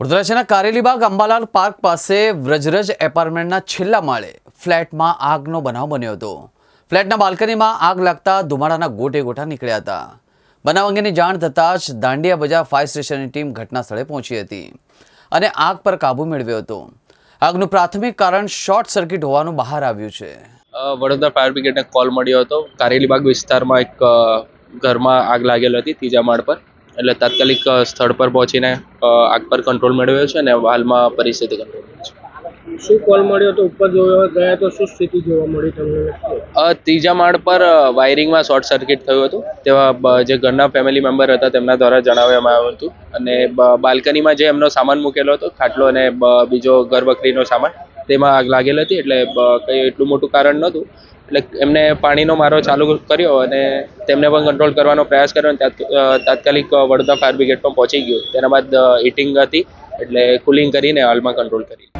Vadodara Karelibaug Ambalal park પાસે વ્રજરજ એપાર્ટમેન્ટના છેલ્લા માળે ફ્લેટમાં આગનો બનાવ બન્યો હતો. ફ્લેટના બાલ્કનીમાં આગ લાગતા ધુમાડાના ગોટે ગોટા નીકળ્યા હતા. બનાવ અંગેની જાણ થતાં જ દાંડિયા બજાર ફાયર સ્ટેશનની ટીમ ઘટના સ્થળે પહોંચી હતી અને આગ પર કાબૂ મેળવ્યો હતો. આગનું પ્રાથમિક કારણ શોર્ટ સર્કિટ હોવાનું બહાર આવ્યું છે. વડોદરા ફાયર બ્રિગેડને કોલ મળ્યો હતો. કારેલીબાગ વિસ્તારમાં એક ઘરમાં આગ લાગેલ હતી ત્રીજા માળ પર. એટલે તાત્કાલિક સ્થળ પર પહોંચીને આગ પર કંટ્રોલ મેળવ્યો છે અને હાલમાં પરિસ્થિતિ કંટ્રોલ છે. શું કોલ મળ્યો તો ઉપર જોયો ગયા તો શું સ્થિતિ જોવા મળી તમને? ત્રીજા માળ પર વાયરિંગમાં શોર્ટ સર્કિટ થયું હતું. તેવા જે ઘરના ફેમિલી મેમ્બર હતા તેમના દ્વારા જણાવવામાં આવ્યું હતું. અને બાલ્કનીમાં જે એમનો સામાન મૂકેલો હતો ખાટલો અને બીજો ઘર વખરીનો સામાન તેમાં આગ લાગેલ હતી એટલે કંઈ એટલું મોટું કારણ નહોતું. એટલે એમને પાણીનો મારો ચાલુ કર્યો અને તેમને પણ કંટ્રોલ કરવાનો પ્રયાસ કર્યો અને તાત્કાલિક વડોદરા ફાયર બ્રિગેડ પણ પહોંચી ગયું. તેના બાદ હીટિંગ હતી એટલે કુલિંગ કરીને હાલમાં કંટ્રોલ કરી.